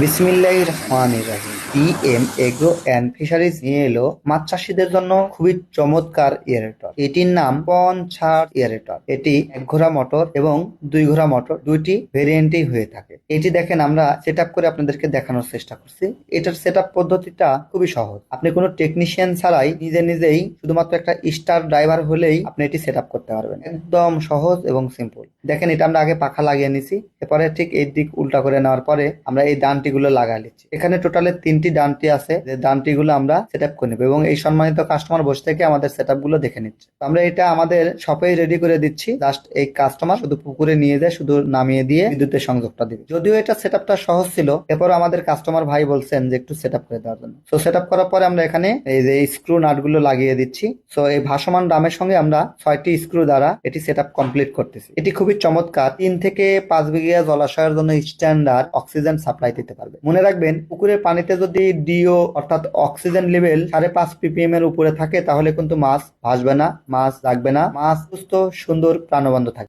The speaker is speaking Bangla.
বিসমিল্লাহ রহমান রাহিম। পিএম এগ্রো অ্যান্ড ফিশারিজ নিয়ে এলো মাছ চাষিদের জন্য খুবই চমৎকার এয়ারেটর এটির নাম ছাড় এয়ারেটর এটি এক ঘোড়া মোটর এবং দুই ঘোড়া মোটর দুইটি ভেরিয়েন্টেই হয়ে থাকে। এটি দেখেন আমরা সেট করে আপনাদেরকে দেখানোর চেষ্টা করছি। এটার সেট পদ্ধতিটা খুবই সহজ। আপনি কোনো টেকনিশিয়ান ছাড়াই নিজে নিজেই শুধুমাত্র একটা স্টার ড্রাইভার হলেই আপনি এটি সেট করতে পারবেন। একদম সহজ এবং সিম্পল দেখেন এটা আমরা আগে পাখা লাগিয়ে নিছি। এরপরে ঠিক এই দিক উল্টা করে নেওয়ার পরে আমরা এই ডানটি গুলো লাগাই নিচ্ছি। এখানে টোটালে তিনটি ডানটি আছে। যে ডানটি গুলো আমরা সেট আপ করে নেব এবং এই সম্মানিত কাস্টমার বসে থেকে আমাদের সেটগুলো দেখে নিচ্ছে। তো আমরা এটা আমাদের শপেই রেডি করে দিচ্ছি। জাস্ট এই কাস্টমার শুধু পুকুরে নিয়ে যায়, শুধু নামিয়ে দিয়ে বিদ্যুতের সংযোগটা দিবে। যদিও এটা সেট সহজ ছিল, এরপর আমাদের কাস্টমার ভাই বলছেন যে একটু সেট করে দেওয়ার জন্য। তো সেট করার পরে আমরা এখানে এই যে স্ক্রু নাটগুলো লাগিয়ে দিচ্ছি। সো এই ভাসমান ডামের সঙ্গে আমরা ছয়টি স্ক্রু দ্বারা এটি সেট কমপ্লিট করতেছি। এটি খুবই চমৎকার। তিন থেকে পাঁচ বিঘা জলাশয়ের জন্য স্ট্যান্ডার্ড অক্সিজেন সাপ্লাই দিতে পারবে। মনে রাখবেন, পুকুরের পানিতে যদি ডিও অর্থাৎ অক্সিজেন লেভেল সাড়ে পাঁচ পিপিএম এর উপরে থাকে, তাহলে কিন্তু মাছ ভাসবে না, মাছ রাখবে না, মাছ সুস্থ, সুন্দর, প্রাণবন্ত থাকবে।